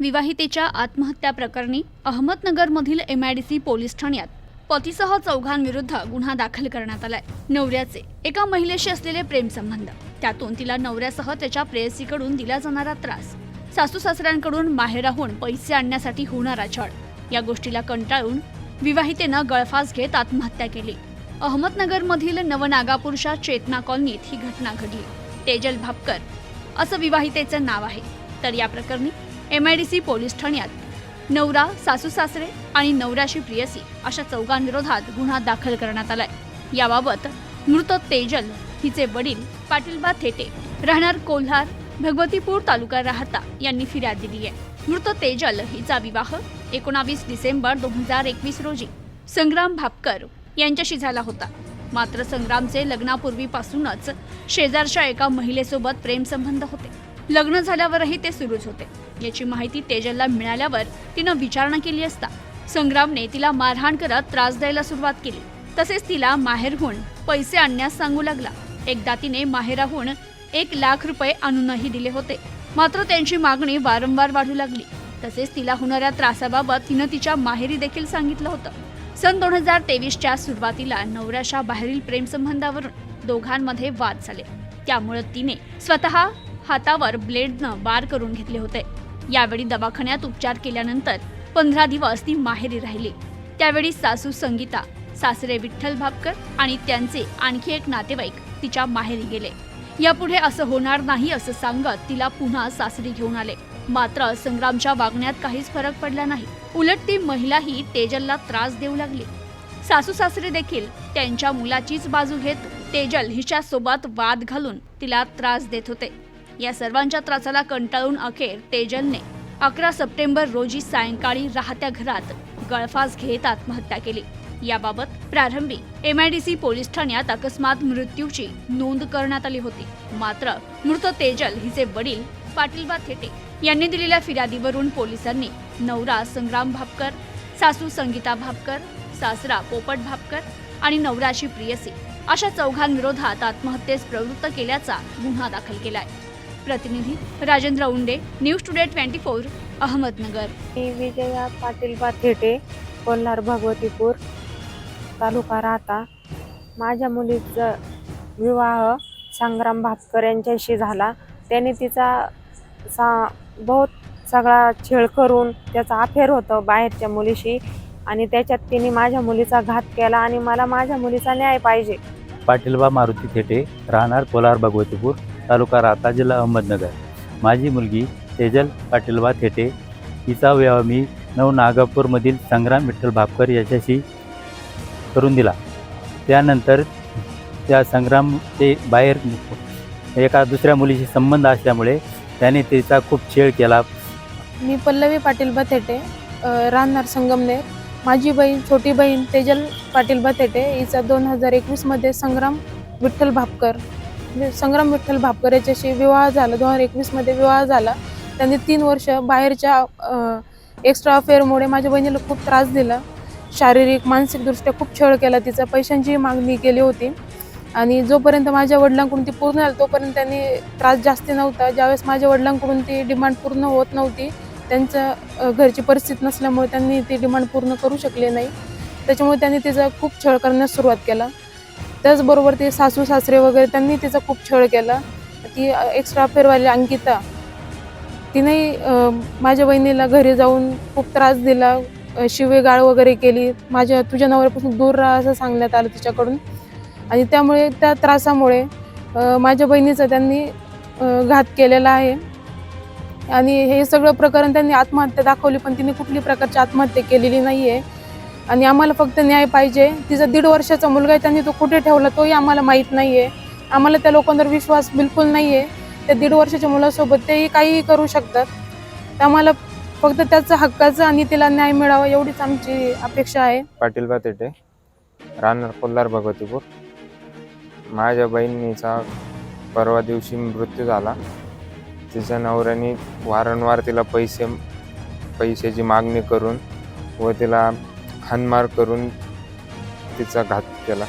विवाहितेच्या आत्महत्या प्रकरणी अहमदनगरमधील C police ठाण्यात पतीसह चौघांविरुद्ध गुन्हा दाखल करण्यात आलाय. नवऱ्याचे एका महिलेशी असलेले प्रेमसंबंध त्यातून तिला नवऱ्यासह त्याच्या प्रेयसीकडून दिला जाणारा त्रास. सासू सासऱ्यांकडून माहेराहून पैसे आणण्यासाठी होणारा छळ. या गोष्टीला कंटाळून विवाहितेनं गळफास घेत आत्महत्या केली. अहमदनगरमधील नवनागापूरच्या चेतना कॉलनीत ही घटना घडली. तेजल भापकर असं विवाहितेचं नाव आहे. तर या प्रकरणी M I D C police ठाण्यात. नवरा सासू सासरे आणि नवऱ्याशी प्रियसी अशा चौघांविरोधात गुन्हा दाखल करण्यात आलाय. याबाबत मृत तेजल हिचे वडील पाटीलबा थेटे राहणार कोल्हार भगवतीपूर तालुका राहता यांनी फिर्याद दिली आहे. मृत तेजल हिचा विवाह एकोणावीस डिसेंबर दोन हजार एकवीस रोजी संग्राम भापकर यांच्याशी झाला होता. मात्र संग्रामचे लग्नापूर्वीपासूनच शेजारच्या एका महिलेसोबत प्रेमसंबंध होते. लग्न झाल्यावरही ते सुरूच होते. याची माहिती तेजलला मिळाल्यावर तिनं विचारणा केली असता. संग्रामने तिला मारहाण करत त्रास द्यायला सुरुवात केली. तसेच तिला माहेरहून पैसे आणण्यास सांगू लागला. एकदा तिने माहेराहून एक लाख रुपये आणूनही दिले होते. मात्र त्यांची मागणी वारंवार वाढू लागली. तसेच तिला होणाऱ्या त्रासाबाबत तिनं तिच्या माहेरी देखील सांगितलं होतं. सन दोन हजार तेवीसच्या सुरुवातीला नवऱ्याच्या बाहेरील प्रेमसंबंधावरून दोघांमध्ये वाद झाले. त्यामुळे तिने स्वतः हातावर ब्लेडनं वार करून घेतले होते. यावेळी दवाखान्यात उपचार केल्यानंतर पंधरा दिवस ती माहेरी राहिली. त्यावेळी सासू संगीता सासरे विठ्ठल भापकर आणि त्यांचे आणखी एक नातेवाईक तिच्या माहेरी गेले. यापुढे असं होणार नाही असं सांगत तिला पुन्हा सासरी घेऊन आले. मात्र संग्रामच्या वागण्यात काहीच फरक पडला नाही. उलट ती महिलाही तेजलला त्रास देऊ लागली. सासू सासरे देखील त्यांच्या मुलाचीच बाजू घेत तेजल हिच्या सोबत वाद घालून तिला त्रास देत होते. या सर्वांच्या त्रासाला कंटाळून अखेर तेजलने अकरा सप्टेंबर रोजी सायंकाळी राहत्या घरात गळफास घेत आत्महत्या केली. याबाबत प्रारंभी एमआयडीसी पोलीस ठाण्यात अकस्मात मृत्यूची नोंद करण्यात आली होती. मात्र मृत तेजल हिचे वडील पाटीलबा थेटे यांनी दिलेल्या फिर्यादीवरून पोलिसांनी नवरा संग्राम भापकर सासू संगीता भापकर सासरा पोपट भापकर आणि नवराशी प्रियसी अशा चौघांविरोधात आत्महत्येस प्रवृत्त केल्याचा गुन्हा दाखल केलाय. प्रतिनिधी Rajendra Unde news today twenty four Ahmednagar. मी विजया पाटील थेटे कोल्हार भगवतीपूर तालुका राहता. माझ्या मुलीचा विवाह संग्राम भापकर यांच्याशी झाला. त्याने तिचा सा बहुत सगळा छेळ करून त्याचा अफेअर होतं बाहेरच्या मुलीशी आणि त्याच्यात तिने माझ्या मुलीचा घात केला आणि मला माझ्या मुलीचा न्याय पाहिजे. पाटीलबा मारुती थेटे राहणार कोलार भगवतीपूर. तालुका राहता जिल्हा अहमदनगर. माझी मुलगी तेजल पाटीलबा थेटे. हिचा विवाह मी नव नागापूरमधील संग्राम विठ्ठल भापकर याच्याशी करून दिला. त्यानंतर त्या संग्राम ते बाहेर एका दुसऱ्या मुलीशी संबंध असल्यामुळे त्याने तिचा खूप छेड केला. मी पल्लवी पाटील बथेटे राहणार संगमनेर. माझी बहीण छोटी बहीण तेजल पाटील बथेटे हिचा दोन हजार एकवीसमध्ये संग्राम विठ्ठल भापकर. म्हणजे संग्राम विठ्ठल भापकर याच्याशी विवाह झाला. दोन हजार एकवीसमध्ये विवाह झाला. त्यांनी तीन वर्ष बाहेरच्या एक्स्ट्रा अफेअरमुळे माझ्या बहिणीला खूप त्रास दिला. शारीरिक मानसिकदृष्ट्या खूप छळ केला. तिचा पैशांची मागणी केली होती. आणि जोपर्यंत माझ्या वडिलांकडून ती पूर्ण झाली तोपर्यंत त्यांनी त्रास जास्ती नव्हता. ज्यावेळेस माझ्या वडिलांकडून ती डिमांड पूर्ण होत नव्हती त्यांचं घरची परिस्थिती नसल्यामुळे त्यांनी ती डिमांड पूर्ण करू शकले नाही. त्याच्यामुळे त्यांनी तिचा खूप छळ करण्यास सुरुवात केला. त्याचबरोबर ते सासू सासरे वगैरे त्यांनी तिचा खूप छळ केला. ती एक्स्ट्रा अफेअरवाली अंकिता तिनेही माझ्या बहिणीला घरी जाऊन खूप त्रास दिला. शिवेगाळ वगैरे केली. माझ्या तुझ्या नवऱ्यापासून दूर राहा असं सांगण्यात आलं तिच्याकडून. आणि त्यामुळे त्या त्रासामुळे माझ्या बहिणीचा त्यांनी घात केलेला आहे. आणि हे सगळं प्रकरण त्यांनी आत्महत्या दाखवली पण तिने कुठली प्रकारची आत्महत्या केलेली नाही आहे आणि आम्हाला फक्त न्याय पाहिजे. तिचा दीड वर्षाचा मुलगा आहे त्यांनी तो कुठे ठेवला तोही आम्हाला माहीत नाही आहे आम्हाला त्या लोकांवर विश्वास बिलकुल नाही आहे त्या दीड वर्षाच्या मुलासोबत तेही काहीही करू शकतात. तर आम्हाला फक्त त्याचं हक्काचं आणि तिला न्याय मिळावा एवढीच आमची अपेक्षा आहे. पाटील बातेटे राहणार कोल्हार भगवतीपूर. माझ्या बहिणीचा परवा दिवशी मृत्यू झाला. तिच्या नवऱ्याने वारंवार तिला पैसे पैशाची मागणी करून व तिला हानमार करून तिचा घात केला.